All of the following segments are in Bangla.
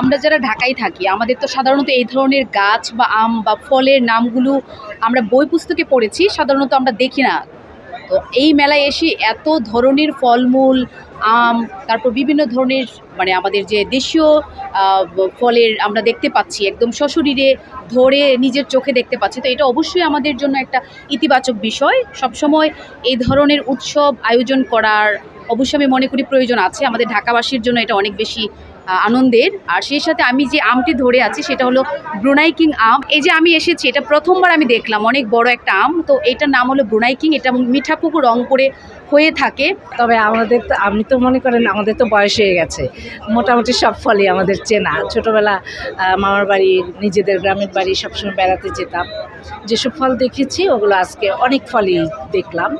আমরা যারা ঢাকায় থাকি, আমাদের তো সাধারণত এই ধরনের গাছ বা আম বা ফলের নামগুলো আমরা বই পুস্তকে পড়েছি, সাধারণত আমরা দেখি না। তো এই মেলায় এসে এত ধরনের ফলমূল, আম, তারপর বিভিন্ন ধরনের মানে আমাদের যে দেশীয় ফলের আমরা দেখতে পাচ্ছি, একদম সশরীরে ধরে নিজের চোখে দেখতে পাচ্ছি। তো এটা অবশ্যই আমাদের জন্য একটা ইতিবাচক বিষয়। সবসময় এই ধরনের উৎসব আয়োজন করার অবশ্যই আমি মনে করি প্রয়োজন আছে। আমাদের ঢাকাবাসীর জন্য এটা অনেক বেশি আনন্দের। আর সেই সাথে আমি যে আমটি ধরে আছি সেটা হলো ব্রুনাই কিং আম। এই যে আমি এসেছি, এটা প্রথমবার আমি দেখলাম, অনেক বড় একটা আম। তো এটার নাম হলো ব্রুনাই কিং এটা মিঠাপুকুর রংপুরে হয়ে থাকে। তবে আমাদের তো, আপনি তো মনে করেন আমাদের তো বয়স হয়ে গেছে। মোটামুটি সব ফলই আমাদের চেনা। ছোটোবেলা মামার বাড়ি, নিজেদের গ্রামের বাড়ি সবসময় বেড়াতে যেতাম। যেসব ফল দেখেছি, ওগুলো আজকে অনেক ফলই দেখলাম।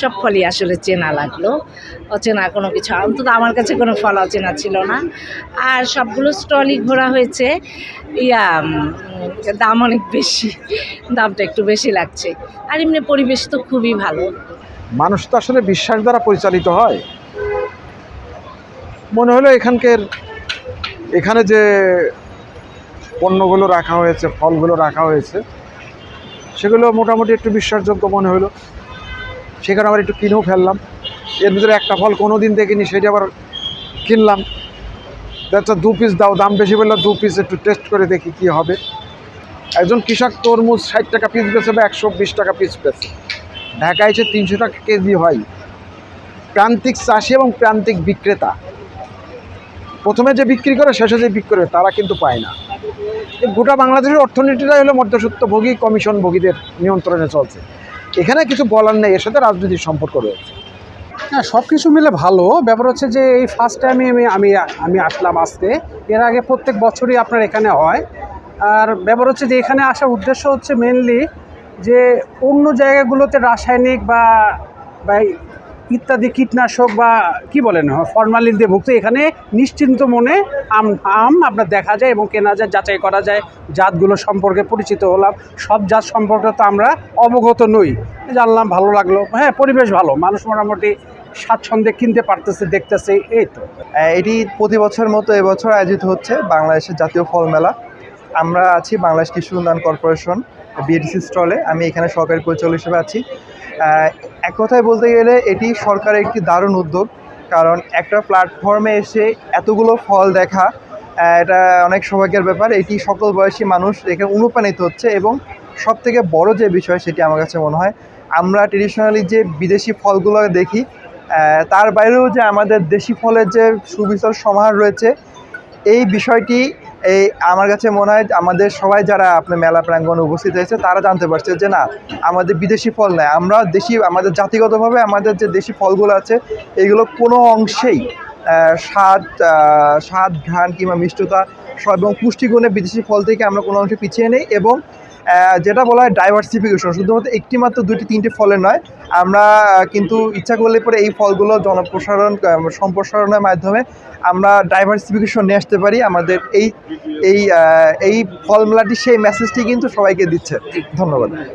সব ফলই আসলে চেনা লাগল। অচেনা কোনো কিছু, অন্তত আমার কাছে কোনো ফল অচেনা ছিল না। আর সবগুলো স্টলই ঘোরা হয়েছে। ইয়া দাম অনেক বেশি, দামটা একটু বেশি লাগছে। আর এমনি পরিবেশ তো খুবই ভালো। মানুষ তো আসলে বিশ্বাস দ্বারা পরিচালিত হয়। মনে হলো এখানকার, এখানে যে পণ্যগুলো রাখা হয়েছে, ফলগুলো রাখা হয়েছে, সেগুলো মোটামুটি একটু বিশ্বাসযোগ্য মনে হলো। সেখানে আবার একটু কিনেও ফেললাম। এর ভিতরে একটা ফল কোনো দিন দেখিনি, সেটা আবার কিনলাম। আচ্ছা দু পিস দাও, দাম বেশি বললে দু পিস একটু টেস্ট করে দেখি কি হবে। একজন কৃষক তরমুজ ষাট টাকা পিস বেছে বা একশো বিশ টাকা পিস বেছে ঢাকায় যে তিনশো টাকা কেজি হয়। প্রান্তিক চাষি এবং প্রান্তিক বিক্রেতা। প্রথমে যে বিক্রি করে, শেষে যে বিক্রি করে, তারা কিন্তু পায় না। গোটা বাংলাদেশের অর্থনীতিটাই হলো মধ্যসূত্রভোগী কমিশনভোগীদের নিয়ন্ত্রণে চলছে। এখানে কিছু বলার নেই, এর সাথে রাজনৈতিক সম্পর্ক রয়েছে। হ্যাঁ সব কিছু মিলে ভালো। ব্যাপার হচ্ছে যে এই ফার্স্ট টাইমে আমি আমি আমি আসলাম আজকে। এর আগে প্রত্যেক বছরই আপনার এখানে হয়। আর ব্যাপার হচ্ছে যে এখানে আসার উদ্দেশ্য হচ্ছে মেনলি যে অন্য জায়গাগুলোতে রাসায়নিক বা বা ইত্যাদি কীটনাশক বা কি বলেন ফরমালিন দিয়ে ভুক্ত এখানে নিশ্চিন্ত মনে আম আম আপনার দেখা যায় এবং কেনা যায়, যাচাই করা যায়। জাতগুলো সম্পর্কে পরিচিত হলাম। সব জাত সম্পর্কে তো আমরা অবগত নই। জানলাম, ভালো লাগল। হ্যাঁ পরিবেশ ভালো। মানুষ মোটামুটি স্বাচ্ছন্দ্যে কিনতে পারতেছে, দেখতেছে, এই তো। এটি প্রতি বছর মতো এবছর আয়োজিত হচ্ছে বাংলাদেশের জাতীয় ফল মেলা। আমরা আছি বাংলাদেশ কৃষি উন্নয়ন কর্পোরেশন। বিএডিসি স্টলে আমি এখানে সরকারি পরিচালক হিসেবে আছি। এক কথায় বলতে গেলে এটি সরকারের একটি দারুণ উদ্যোগ, কারণ একটা প্ল্যাটফর্মে এসে এতগুলো ফল দেখা এটা অনেক সৌভাগ্যের ব্যাপার। এটি সকল বয়সী মানুষ এখানে অনুপ্রাণিত হচ্ছে এবং সব থেকে বড় যে বিষয় সেটি আমার কাছে মনে হয়, আমরা ট্রেডিশনালি যে বিদেশি ফলগুলো দেখি তার বাইরেও যে আমাদের দেশি ফলের যে সুবিচার সমাহার রয়েছে, এই বিষয়টি এই আমার কাছে মনে হয় আমাদের সবাই যারা আপনার মেলা প্রাঙ্গণে উপস্থিত হয়েছে, তারা জানতে পারছে যে না, আমাদের বিদেশি ফল নেয় আমরা দেশি, আমাদের জাতিগতভাবে আমাদের যে দেশি ফলগুলো আছে, এগুলো কোনো অংশেই স্বাদ স্বাদ, ঘ্রাণ কিংবা মিষ্টতা সব এবং পুষ্টিগুণে বিদেশি ফল থেকে আমরা কোনো অংশে পিছিয়ে নেই এবং যেটা বলা হয় ডাইভার্সিফিকেশন শুধুমাত্র একটি মাত্র দুইটি, তিনটি ফলের নয়। আমরা কিন্তু ইচ্ছা করলে পরে এই ফলগুলো জনপ্রসারণ সম্প্রসারণের মাধ্যমে আমরা ডাইভার্সিফিকেশন নিয়ে আসতে পারি। আমাদের এই এই এই ফলমেলাটি, সেই মেসেজটি কিন্তু সবাইকে দিচ্ছে। ধন্যবাদ।